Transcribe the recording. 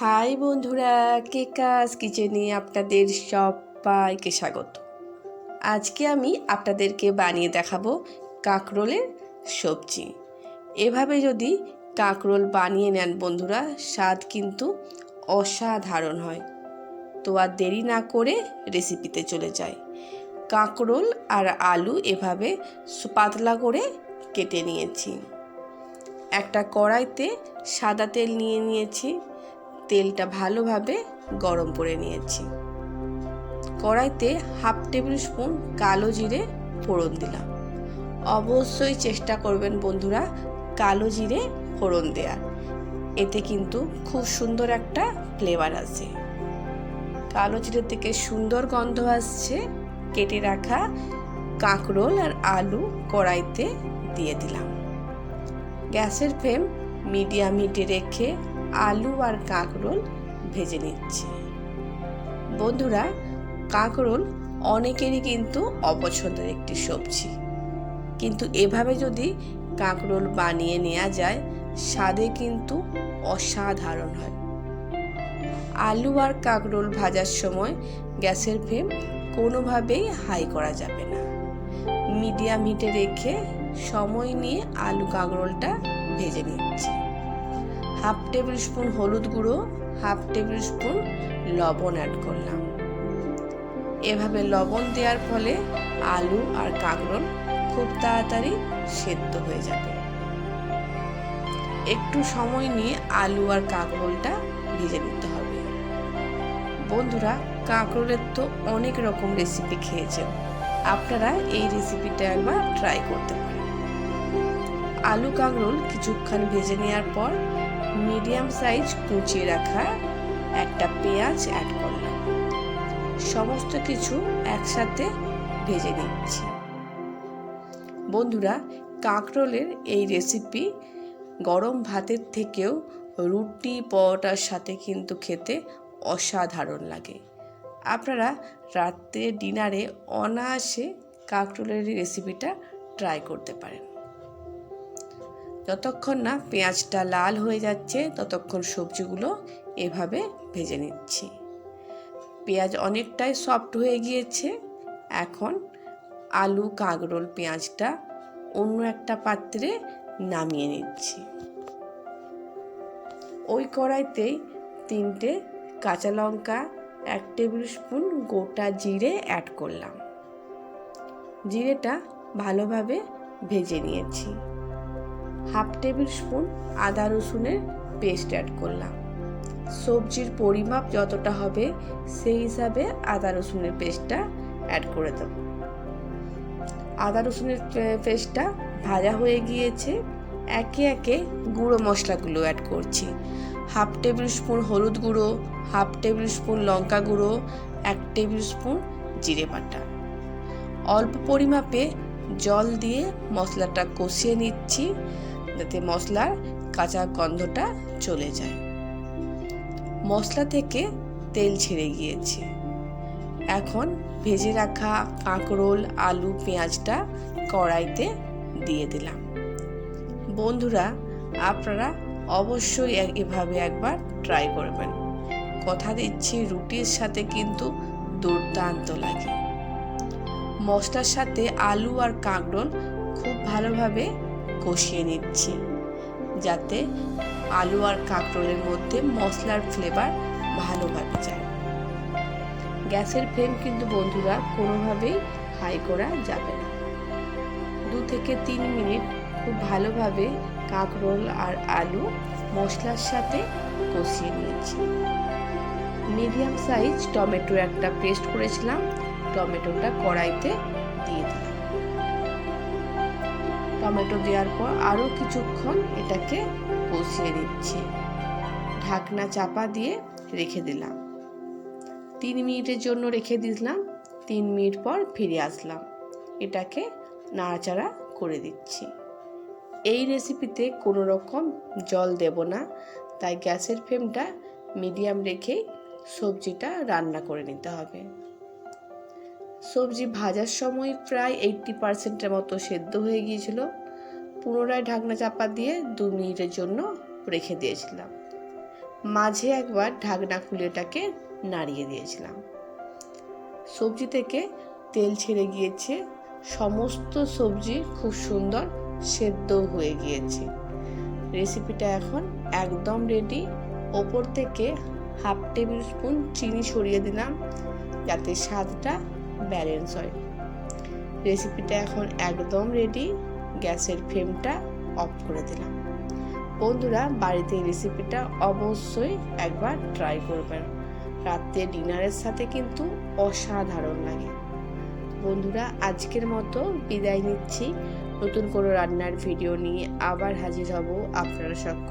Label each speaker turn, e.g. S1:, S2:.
S1: High বন্ধুরা, কে কেকাস কিচেনে আপনাদের সবাইকে স্বাগত। আজকে আমি আপনাদেরকে বানিয়ে দেখাবো কাঁকরোলের সবজি। এভাবে যদি কাঁকরোল বানিয়ে নেন বন্ধুরা, স্বাদ কিন্তু অসাধারণ হয়। তো আর দেরি না করে রেসিপিতে চলে যাই। কাঁকরোল আর আলু এভাবে পাতলা করে কেটে নিয়েছি। একটা কড়াইতে সাদা তেল নিয়ে নিয়েছি। তেলটা ভালোভাবে গরম করে নিয়েছি। কড়াইতে হাফ টেবিল স্পুন কালো জিরে ফোড়ন দিলাম। অবশ্যই চেষ্টা করবেন বন্ধুরা কালো জিরে ফোড়ন দেওয়ার। এতে কিন্তু খুব সুন্দর একটা ফ্লেভার আসে। কালো জিরে থেকে সুন্দর গন্ধ আসছে। কেটে রাখা কাঁকরোল আর আলু কড়াইতে দিয়ে দিলাম। গ্যাসের ফ্লেম মিডিয়াম হিটে রেখে আলু আর কাঁকরোল ভেজে নিচ্ছি। বন্ধুরা, কাঁকরোল অনেকেরই কিন্তু অপছন্দের একটি সবজি। কিন্তু এভাবে যদি কাঁকরোল বানিয়ে নেওয়া যায়, স্বাদে কিন্তু অসাধারণ হয়। আলু আর কাঁকরোল ভাজার সময় গ্যাসের ফ্লেম কোনোভাবেই হাই করা যাবে না। মিডিয়াম হিটে রেখে সময় নিয়ে আলু কাঁকরোলটা ভেজে নিচ্ছি। হাফ টেবিল স্পুন হলুদ গুঁড়ো, হাফ টেবিল স্পুন লবণ অ্যাড করলাম। এভাবে লবণ দেওয়ার ফলে আলু আর কাঁকরোল খুব তাড়াতাড়ি সেদ্ধ হয়ে যাবে। একটু সময় নিয়ে আলু আর কাঁকরোলটা ভেজে নিতে হবে। বন্ধুরা, কাঁকরোলের তো অনেক রকম রেসিপি খেয়েছেন। আপনারা এই রেসিপিটা একবার ট্রাই করতে পারেন। আলু, কাঁকরোল কিছুক্ষণ ভেজে নেওয়ার পর মিডিয়াম সাইজ কুচিয়ে রাখা, একটা পেঁয়াজ অ্যাড করলাম। সমস্ত কিছু একসাথে ভেজে নিচ্ছি। বন্ধুরা, কাঁকরোলের এই রেসিপি গরম ভাতের থেকেও রুটি, পরোটার সাথে কিন্তু খেতে অসাধারণ লাগে। আপনারা রাত্রে ডিনারে অনায়াসে কাঁকরোলের রেসিপিটা ট্রাই করতে পারেন। যতক্ষণ না পেঁয়াজটা লাল হয়ে যাচ্ছে, ততক্ষণ সবজিগুলো এভাবে ভেজে নিচ্ছি। পেঁয়াজ অনেকটাই সফট হয়ে গিয়েছে। এখন আলু, কাঁকরোল, পেঁয়াজটা অন্য একটা পাত্রে নামিয়ে নিচ্ছি। ওই কড়াইতেই তিনটে কাঁচা লঙ্কা, এক টেবিল স্পুন গোটা জিরে অ্যাড করলাম। জিরেটা ভালোভাবে ভেজে নিয়েছি। হাফ টেবিল স্পুন আদা রসুনের পেস্ট অ্যাড করলাম। সবজির পরিমাপ যতটা হবে, সেই হিসাবে আদা রসুনের পেস্টটা অ্যাড করে দেব। আদা রসুনের পেস্টটা ভাজা হয়ে গিয়েছে। একে একে গুঁড়ো মশলাগুলো অ্যাড করছি। হাফ টেবিল স্পুন হলুদ গুঁড়ো, হাফ টেবিল স্পুন লঙ্কা গুঁড়ো, এক টেবিল স্পুন জিরে বাটা। অল্প পরিমাপে জল দিয়ে মশলাটা কষিয়ে নিচ্ছি, যাতে মশলার কাঁচা গন্ধটা চলে যায়। মশলা থেকে তেল ছেড়ে গিয়েছে। এখন ভেজে রাখা কাঁকরোল, আলু, পেঁয়াজটা কড়াইতে দিয়ে দিলাম। বন্ধুরা, আপনারা অবশ্যই এভাবে একবার ট্রাই করবেন। কথা দিচ্ছি রুটির সাথে কিন্তু দুর্দান্ত লাগে। মশলার সাথে আলু আর কাঁকরোল খুব ভালোভাবে কষিয়ে নিচ্ছি, যাতে আলু আর কাঁকরোলের মধ্যে মশলার ফ্লেভার ভালোভাবে যায় গ্যাসের ফ্লেম কিন্তু বন্ধুরা কোনোভাবেই হাই করা যাবে না। দু থেকে তিন মিনিট খুব ভালোভাবে কাঁকরোল আর আলু মশলার সাথে কষিয়ে নিয়েছি। মিডিয়াম সাইজ টমেটো একটা পেস্ট করেছিলাম টমেটোটা কড়াইতে দিয়ে দিলাম। টমেটো দেওয়ার পর আরও কিছুক্ষণ এটাকে কষিয়ে দিচ্ছি ঢাকনা চাপা দিয়ে রেখে দিলাম। তিন মিনিটের জন্য রেখে দিলাম। তিন মিনিট পর ফিরে আসলাম। এটাকে নাড়াচাড়া করে দিচ্ছি। এই রেসিপিতে কোনো রকম জল দেব না, তাই গ্যাসের ফ্লেমটা মিডিয়াম রেখেই সবজিটা রান্না করে নিতে হবে। সবজি ভাজার সময় প্রায় এইটটি পার্সেন্টের মতো সেদ্ধ হয়ে গিয়েছিল। পুনরায় ঢাকনা চাপা দিয়ে দু মিনিটের জন্য রেখে দিয়েছিলাম। মাঝে একবার ঢাকনা খুলেটাকে নাড়িয়ে দিয়েছিলাম। সবজি থেকে তেল ছেড়ে গিয়েছে। সমস্ত সবজি খুব সুন্দর সেদ্ধ হয়ে গিয়েছে। রেসিপিটা এখন একদম রেডি ওপর থেকে হাফ টেবিল স্পুন চিনি ছড়িয়ে দিলাম। যাতে স্বাদটা ব্যালেন্স হয় রেসিপিটা এখন একদম রেডি গ্যাসের ফ্লেমটা অফ করে দিলাম। বন্ধুরা, বাড়িতে এই রেসিপিটা অবশ্যই একবার ট্রাই করবেন। রাত্রে ডিনারের সাথে কিন্তু অসাধারণ লাগে। বন্ধুরা, আজকের মতো বিদায় নিচ্ছি। নতুন কোনো রান্নার ভিডিও নিয়ে আবার হাজির হব আপনারা সকল।